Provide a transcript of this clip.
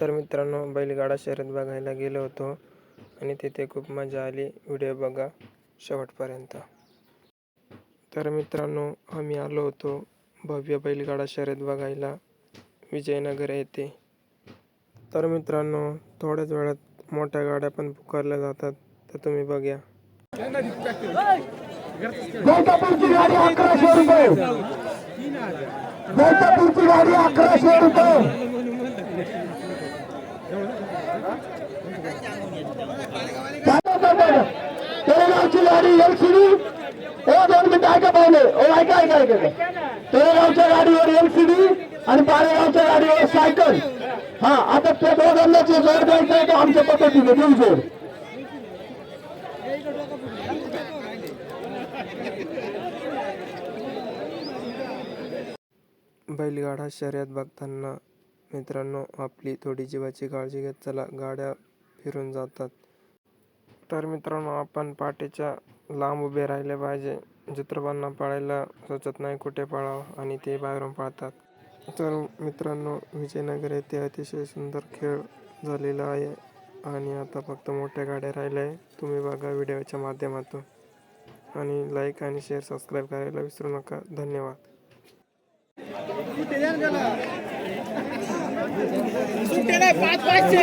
तर मित्रांनो बैलगाडा शर्यत बघायला गेलो होतो आणि तिथे खूप मजा आली. व्हिडिओ बघा शेवटपर्यंत. तर मित्रांनो आम्ही आलो होतो भव्य बैलगाडा शर्यत बघायला विजयनगर येथे. तर मित्रांनो थोड्याच वेळात मोठ्या गाड्या पण पुकारल्या जातात तर तुम्ही बघ्या. गाडी अकराशे रुपये. जैतापूरची गाडी तळेगावची गाडी एलसीडी ओ दोन मिनिटं ऐका पाहुणे ओ ऐका ऐका ऐका तळेगावच्या गाडीवर एलसीडी आणि पाळेगावच्या गाडीवर सायकल हा आता त्या दोघांना जे जोड द्यायचं आहे तो आमच्या पद्धतीने देऊ जोड बैलगाडा शर्यत बघताना मित्रांनो आपली थोडी जीवाची काळजी घेत चला गाड्या फिरून जातात. तर मित्रांनो आपण पाठीच्या लांब उभे राहिले पाहिजे. चित्रपांना पळायला सुचत नाही कुठे पळावं आणि ते बाहेरून पळतात. तर मित्रांनो विजयनगर येथे अतिशय सुंदर खेळ झालेला आहे आणि आता फक्त मोठ्या गाड्या राहिल्या आहे. तुम्ही बघा व्हिडिओच्या माध्यमातून. आणि लाईक आणि शेअर सबस्क्राईब करायला विसरू नका. धन्यवाद. পাঁচ পাচ্ছে